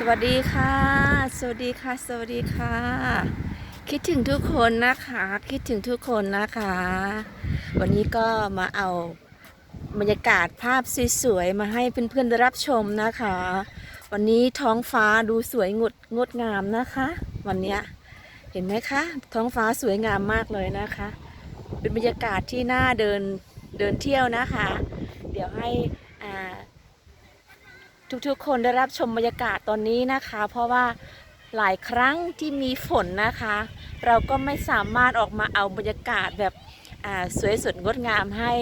สวัสดีค่ะ สวัสดีค่ะ สวัสดีค่ะ คิดถึงทุกคนนะคะ คิดถึงทุกคนนะคะ วันนี้ก็มาเอาบรรยากาศภาพสวยๆมาให้เพื่อนๆได้รับชมนะคะ วันนี้ท้องฟ้าดูสวยงดงดงามนะคะ วันนี้เห็นไหมคะ ท้องฟ้าสวยงามมากเลยนะคะ เป็นบรรยากาศที่น่าเดินเดินเที่ยวนะคะ เดี๋ยวให้อ่า ทุกๆ คนได้รับชมบรรยากาศตอนนี้นะคะ เพราะว่าหลายครั้งที่มีฝนนะคะ เราก็ไม่สามารถออกมาเอาบรรยากาศแบบสวยสดงดงามให้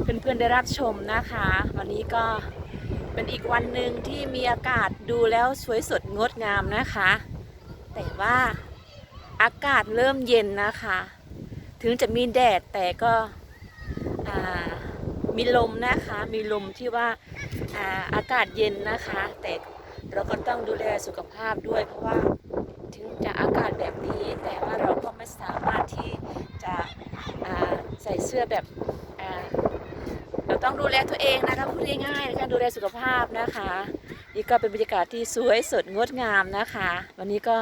เพื่อนๆได้รับชมนะคะ วันนี้ก็เป็นอีกวันหนึ่งที่มีอากาศดูแล้วสวยสดงดงามนะคะ แต่ว่าอากาศเริ่มเย็นนะคะ ถึงจะมีแดดแต่ก็อ่า มีลมนะคะ มีลมที่ว่าอาอากาศเย็นนะคะ แต่เราก็ต้องดูแลสุขภาพด้วย เพราะว่าถึงจะอากาศแบบนี้ แต่ว่าเราก็ไม่สามารถที่จะใส่เสื้อแบบเราต้องดูแลตัวเองนะคะพูดง่ายๆนะคะดูแลสุขภาพนะคะ นี่ก็เป็นบรรยากาศที่สวยสดงดงามนะคะ วันนี้ก็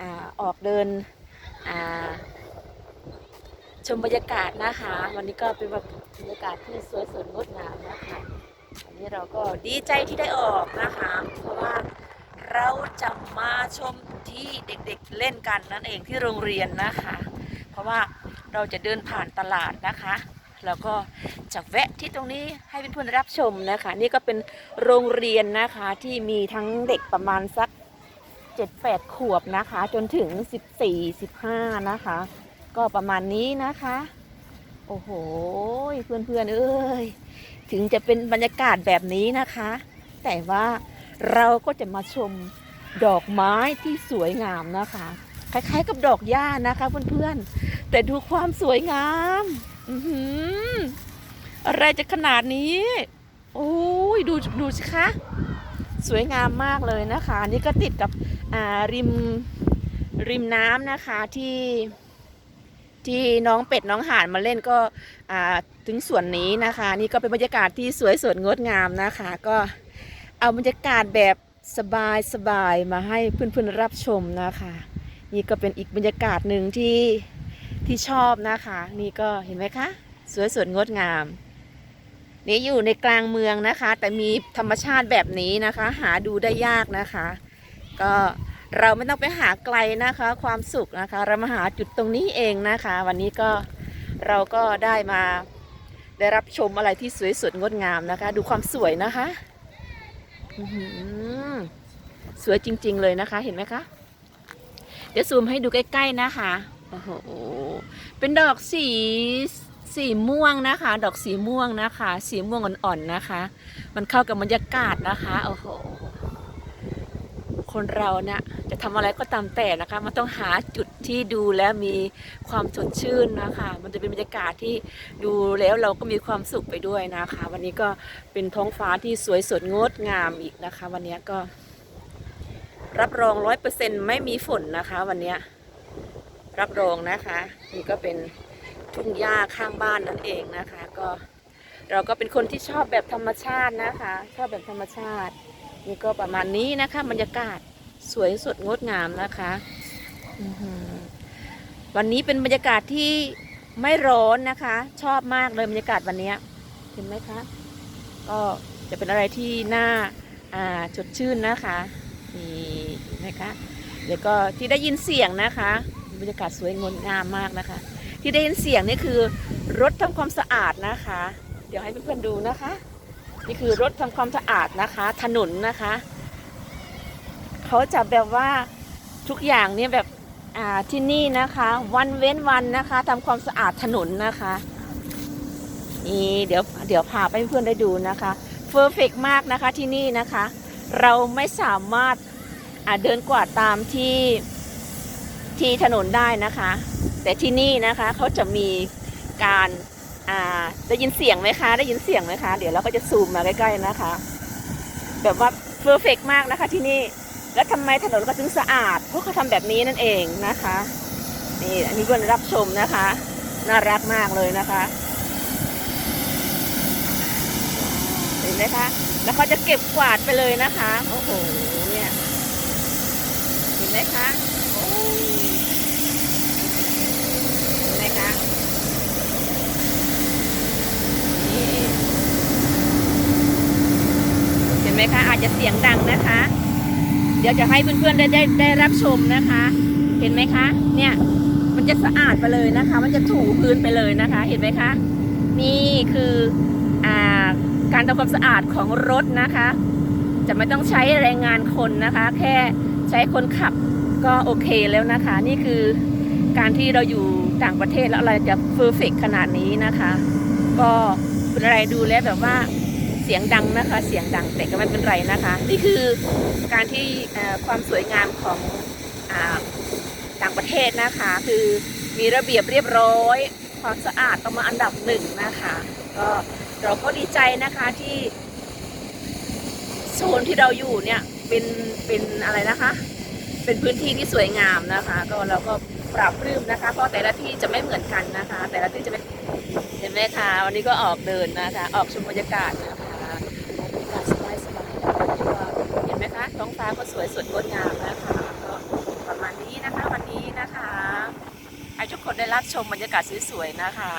อออกเดินอ่า ชมบรรยากาศนะคะ วันนี้ก็เป็นบรรยากาศที่สวยสดงดงามนะคะวันนี้เราก็ดีใจที่ได้ออกนะคะ เพราะว่าเราจะมาชมที่เด็กๆเล่นกันนั่นเองที่โรงเรียนนะคะ เพราะว่าเราจะเดินผ่านตลาดนะคะแล้วก็จะแวะที่ตรงนี้ให้เพื่อนๆรับชมนะคะ นี่ก็เป็นโรงเรียนนะคะที่มีทั้งเด็กประมาณสัก 7-8 ขวบนะคะ จนถึง 14-15 นะคะ ก็ประมาณนี้นะคะ โอ้โห เพื่อนๆเอ้ย ถึงจะเป็นบรรยากาศแบบนี้นะคะ แต่ว่าเราก็จะมาชมดอกไม้ที่สวยงามนะคะ คล้ายๆกับดอกหญ้านะคะเพื่อนๆ แต่ดูความสวยงาม อืออะไรจะขนาดนี้ โอ้ยดูดูสิคะสวยงามมากเลยนะคะ นี่ก็ติดกับริมริมน้ำนะคะที่ ที่น้องเป็ดน้องห่านมาเล่นก็ถึงส่วนนี้นะคะ นี่ก็เป็นบรรยากาศที่สวยสดงดงามนะคะ ก็เอาบรรยากาศแบบสบายสบายมาให้เพื่อนๆรับชมนะคะ นี่ก็เป็นอีกบรรยากาศหนึ่งที่ที่ชอบนะคะ นี่ก็เห็นไหมคะ สวยสดงดงาม นี่อยู่ในกลางเมืองนะคะ แต่มีธรรมชาติแบบนี้นะคะ หาดูได้ยากนะคะ ก็ เราไม่ต้องไปหาไกลนะคะ ความสุขนะคะ เรามาหาจุดตรงนี้เองนะคะ วันนี้ก็เราก็ได้มาได้รับชมอะไรที่สวยสดงดงามนะคะ ดูความสวยนะคะอื้อหือสวยจริง ๆ เลยนะคะ เห็นไหมคะ เดี๋ยวซูมให้ดูใกล้ ๆนะคะโอ้โหเป็นดอกสีสีม่วงนะคะ ดอกสีม่วงนะคะ สีม่วงอ่อนๆนะคะ มันเข้ากับบรรยากาศนะคะโอ้โห คนเราเนี่ยจะทำอะไรก็ตามแต่นะคะมันต้องหาจุดที่ดูแล้วมีความสดชื่นนะคะ มันจะเป็นบรรยากาศที่ดูแล้วเราก็มีความสุขไปด้วยนะคะ วันนี้ก็เป็นท้องฟ้าที่สวยสดงดงามอีกนะคะ วันนี้ก็ รับรองร้อยเปอร์เซ็นไม่มีฝนนะคะ วันนี้รับรองนะคะนี่ก็เป็นทุ่งหญ้าข้างบ้านนั่นเองนะคะ ก็เราก็เป็นคนที่ชอบแบบธรรมชาตินะคะ ชอบแบบธรรมชาติ นี่ก็ประมาณนี้นะคะบรรยากาศสวยสดงดงามนะคะวันนี้เป็นบรรยากาศที่ไม่ร้อนนะคะ ชอบมากเลยบรรยากาศวันนี้เห็นไหมคะ ก็จะเป็นอะไรที่น่าอ่าสดชื่นนะคะนี่เห็นไหมคะแล้วก็ที่ได้ยินเสียงนะคะ บรรยากาศสวยงดงามมากนะคะ ที่ได้ยินเสียงนี่คือรถทำความสะอาดนะคะ เดี๋ยวให้เพื่อนๆดูนะคะ นี่คือรถทำความสะอาดนะคะ ถนนนะคะ เขาจะแบบว่าทุกอย่างเนี่ยแบบอ่าที่นี่นะคะ วันเว้นวันนะคะทำความสะอาดถนนนะคะนี่เดี๋ยวเดี๋ยวพาไปเพื่อนได้ดูนะคะเฟอร์เฟกมากนะคะที่นี่นะคะ เราไม่สามารถเดินกวาดตามที่ที่ถนนได้นะคะ แต่ที่นี่นะคะเขาจะมีการ อ่าได้ยินเสียงไหมคะ ได้ยินเสียงไหมคะ เดี๋ยวเราก็จะซูมมาใกล้ๆนะคะ แบบว่าเฟอร์เฟกมากนะคะที่นี่ แล้วทำไมถนนก็ถึงสะอาด เพราะเขาทำแบบนี้นั่นเองนะคะ นี่อันนี้เพื่อนรับชมนะคะ น่ารักมากเลยนะคะ เห็นไหมคะ แล้วเขาจะเก็บกวาดไปเลยนะคะ โอ้โห เนี่ย เห็นไหมคะ โอ้เห็นไหมคะนี่เห็ นไหมคะ อาจจะเสียงดังนะคะ เดี๋ยวจะให้เพื่อนๆได้ได้ได้รับชมนะคะ เห็นไหมคะ เนี่ยมันจะสะอาดไปเลยนะคะ มันจะถูพื้นไปเลยนะคะ เห็นไหมคะ นี่คืออ่าการทำความสะอาดของรถนะคะ จะไม่ต้องใช้แรงงานคนนะคะ แค่ใช้คนขับก็โอเคแล้วนะคะ นี่คือการที่เราอยู่ต่างประเทศแล้วเราจะเพอร์เฟกขนาดนี้นะคะ ก็เป็นอะไรดูแล้วแบบว่า เสียงดังนะคะ เสียงดังแต่ก็ไม่เป็นไรนะคะ นี่คือการที่ความสวยงามของอต่างประเทศนะคะ คือมีระเบียบเรียบร้อย ความสะอาดต้องมาอันดับหนึ่งนะคะก็เราก็ดีใจนะคะที่โซนที่เราอยู่เนี่ยเป็นเป็นอะไรนะคะ เป็นพื้นที่ที่สวยงามนะคะ ก็เราก็ปรับปรื้มนะคะ เพราะแต่ละที่จะไม่เหมือนกันนะคะ แต่ละที่จะเป็นเห็นไหมคะวันนี้ก็ออกเดินนะคะ ออกชมบรรยากาศนะคะบรรยากาศสบายสบายๆนะคะเห็นไหม คะท้องฟ้าก็สวยสดงดงามนะคะก็ประมาณนี้นะคะวันนี้นะคะให้ทุกคนได้รับชมบรรยากาศสวยๆนะคะ